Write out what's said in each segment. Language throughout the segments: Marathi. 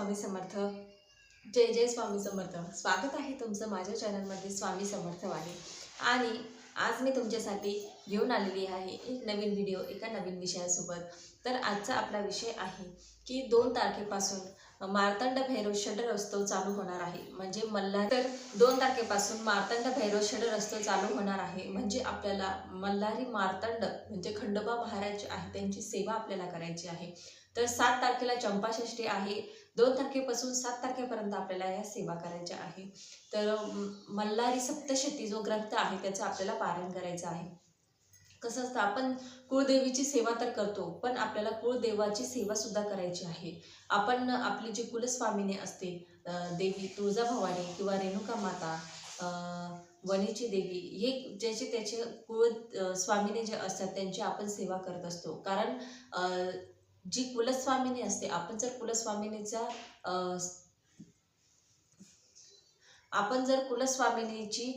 स्वामी समर्थ. जय जय स्वामी समर्थ. स्वागत आहे तुमचं माझ्या चॅनलमध्ये स्वामी समर्थ आहे आणि आज मी तुमच्यासाठी घेऊन आलेली आहे एक नवीन व्हिडिओ एका नवीन विषयासोबत. तर आजचा आपला विषय आहे की दोन तारखेपासून मार्तंड भैरव षडरस्तव चालू होणार आहे. म्हणजे मल्हार तर दोन तारखेपासून मार्तंड भैरव षडरस्तव चालू होणार आहे. म्हणजे आपल्याला मल्हारी मार्तंड म्हणजे खंडोबा महाराज आहे त्यांची सेवा आपल्याला करायची आहे. तर सात तारखेला चंपाषष्ठी आहे. दोन तारखेपासून सात तारखेपर्यंत आपल्याला या सेवा करायच्या आहे. तर मल्हारी सप्तशती जो ग्रंथ आहे त्याचं आपल्याला पारण करायचं आहे. कसं असतं आपण कुळदेवीची सेवा तर करतो पण आपल्याला कुळदेवाची सेवा सुद्धा करायची आहे. आपण आपली जी कुलस्वामिनी असते देवी तुळजाभवानी किंवा रेणुका माता वनीची वणीची देवी हे ज्याचे त्याचे कुळ स्वामिनी जे असतात त्यांची आपण सेवा करत असतो. कारण जी कुलस्वामिनी असते आपण जर कुलस्वामिनीचा आपण जर कुलस्वामिनीची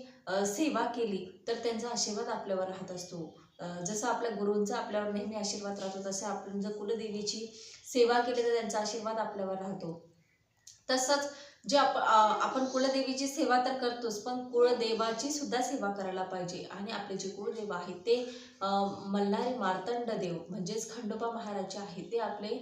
सेवा केली तर त्यांचा आशीर्वाद आपल्यावर राहत असतो. जसं आपल्या गुरूंचा आपल्यावर नेहमी आशीर्वाद राहतो तसे आपण जर कुलदेवीची सेवा केली तर त्यांचा आशीर्वाद आपल्यावर राहतो. तसंच जे आप आपण कुलदेवीची सेवा तर करतोच पण कुळदेवाची सुद्धा सेवा करायला पाहिजे. आणि आपले जे कुळदेव आहेत ते मल्हारी मार्तंड देव म्हणजेच खंडोबा महाराज जे आहेत ते आपले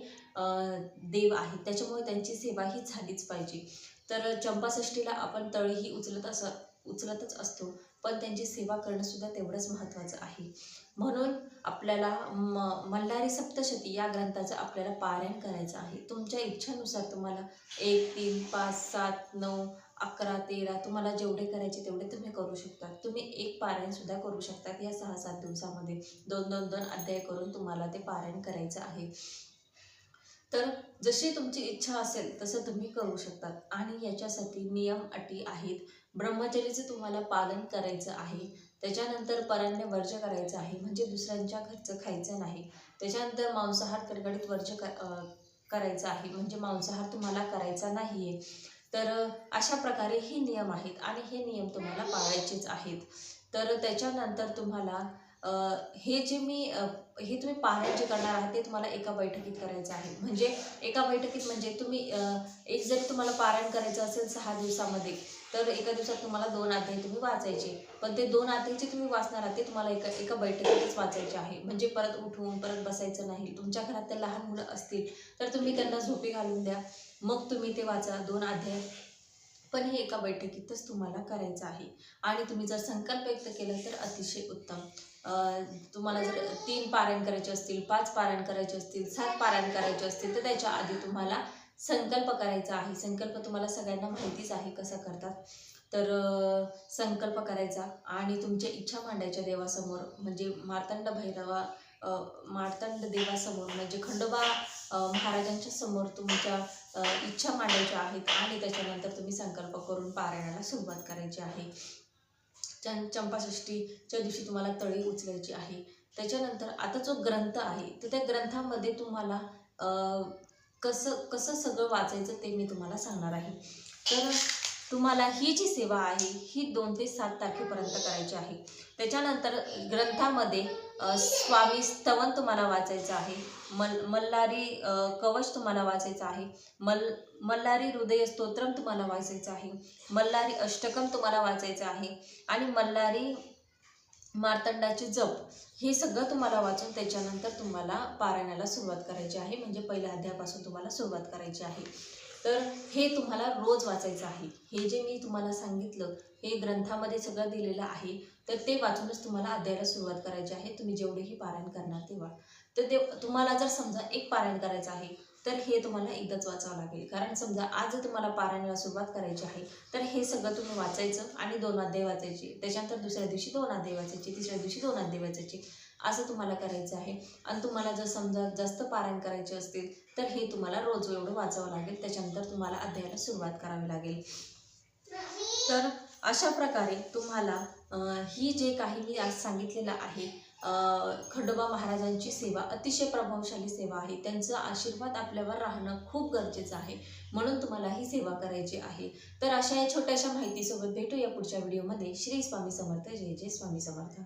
देव आहेत. त्याच्यामुळे त्यांची सेवा ही झालीच पाहिजे. तर चंपाषष्ठीला आपण तळीही उचलत अस उचलतच असतो. पण त्यांची सेवा करणं सुद्धा तेवढंच महत्त्वाचं आहे. म्हणून आपल्याला म मल्हारी सप्तशती या ग्रंथाचं आपल्याला पारायण करायचं आहे. तुमच्या इच्छेनुसार तुम्हाला एक तीन पाच सात नऊ अकरा तेरा तुम्हाला जेवढे करायचे तेवढे तुम्ही करू शकता. तुम्ही एक पारायणसुद्धा करू शकतात या सहा सात दिवसामध्ये. दोन दोन दोन अध्याय करून तुम्हाला ते पारायण करायचं आहे. तर जशी तुमची इच्छा असेल तसं तुम्ही करू शकतात. आणि याच्यासाठी नियम अटी आहेत. ब्रह्मचर्याचं तुम्हाला पालन करायचं आहे. त्याच्यानंतर परांनी वर्ज करायचं आहे. म्हणजे दुसऱ्यांच्या घरचं खायचं नाही. त्याच्यानंतर मांसाहार कडकडीत वर्ज क करायचं आहे. म्हणजे मांसाहार तुम्हाला करायचा नाही आहे तर अशा प्रकारे हे नियम आहेत. आणि हे नियम तुम्हाला पाळायचेच आहेत. तर त्याच्यानंतर तुम्हाला हे जे मी हे तुम्ही पारायण जे करणार आहात ते तुम्हाला एका बैठकीत करायचं आहे. म्हणजे एका बैठकीत म्हणजे तुम्ही एक जरी तुम्हाला पारायण करायचं असेल सहा दिवसामध्ये तर एका दिवसात तुम्हाला दोन अध्याय तुम्ही वाचायचे. पण ते दोन अध्याय जे तुम्ही वाचणार आहात ते तुम्हाला एका एका बैठकीतच वाचायचे आहे. म्हणजे परत उठवून परत बसायचं नाही. तुमच्या घरात ते लहान मुलं असतील तर तुम्ही त्यांना झोपी घालून द्या. मग तुम्ही ते वाचा दोन अध्याय. पण हे एका बैठकीतच तुम्हाला करायचं आहे. आणि तुम्ही जर संकल्प व्यक्त केला तर अतिशय उत्तम. तुम्हाला जर तीन पारायण करायचे असतील पाच पारायण करायचे असतील सात पारायण करायचे असतील तर त्याच्या आधी तुम्हाला संकल्प करायचा आहे. संकल्प तुम्हाला सगळ्यांना माहितीच आहे कसा करतात. तर संकल्प करायचा आणि तुमच्या इच्छा मांडायच्या देवासमोर म्हणजे मार्तंड भैरवा मार्तंड देवासमोर म्हणजे खंडोबा महाराजांच्या समोर तुमच्या इच्छा मांडायच्या आहेत आणि त्याच्यानंतर तुम्ही संकल्प करून पारायणाला सुरुवात करायची आहे. चं चंपाषष्ठीच्या दिवशी तुम्हाला तळी उचलायची आहे. त्याच्यानंतर आता जो ग्रंथ आहे तर त्या ग्रंथामध्ये तुम्हाला कसं कसं सगळं वाचायचं ते मी तुम्हाला सांगणार आहे. तर तुम्हाला ही जी सेवा आहे ही दोन ते सात तारखेपर्यंत करायची आहे. त्याच्यानंतर ग्रंथामध्ये स्वामी स्तवन तुम्हाला वाचायचं आहे. मल मल्हारी कवच तुम्हाला वाचायचं आहे. मल मल्हारी हृदय स्तोत्रम तुम्हाला वाचायचं आहे. मल्हारी अष्टकम तुम्हाला वाचायचं आहे. आणि मल्हारी मार्तंडाचे जप हे सगळं तुम्हाला वाचून त्याच्यानंतर तुम्हाला पारायणाला सुरुवात करायची आहे. म्हणजे पहिल्या अध्यायापासून तुम्हाला सुरुवात करायची आहे. तर हे तुम्हाला रोज वाचायचं आहे. हे जे मी तुम्हाला सांगितलं हे ग्रंथामध्ये सगळं दिलेलं आहे. तर ते वाचूनच तुम्हाला अध्यायाला सुरुवात करायची आहे. तुम्ही जेवढेही पारायण करणार तेव्हा. तर ते तुम्हाला जर समजा एक पारायण करायचं आहे तर हे तुम्हाला एकदाच वाचावं लागेल. कारण समजा आज जर तुम्हाला पारायणाला सुरुवात करायची आहे तर हे सगळं तुम्ही वाचायचं आणि दोन अध्याय वाचायचे. त्याच्यानंतर दुसऱ्या दिवशी दोन अध्याय वाचायचे तिसऱ्या दिवशी दोन अध्याय वाचायचे. असं तुम्हाला करायचं आहे. आणि तुम्हाला जर समजा जास्त पारायण करायचे असतील तर हे तुम्हाला रोज एवढं वाचावं लागेल. त्याच्यानंतर तुम्हाला अध्यायाला सुरुवात करावी लागेल. तर अशा प्रकारे तुम्हाला ही जे काही मी आज सांगितलेलं आहे खंडोबा महाराजांची सेवा अतिशय प्रभावशाली सेवा आहे. त्यांचा आशीर्वाद आपल्यावर राहणं खूप गरजेचं आहे. म्हणून तुम्हाला ही सेवा करायची आहे. तर अशा या छोट्याशा माहितीसोबत भेटूया पुढच्या व्हिडिओमध्ये. श्री स्वामी समर्थ. जय जय स्वामी समर्थ.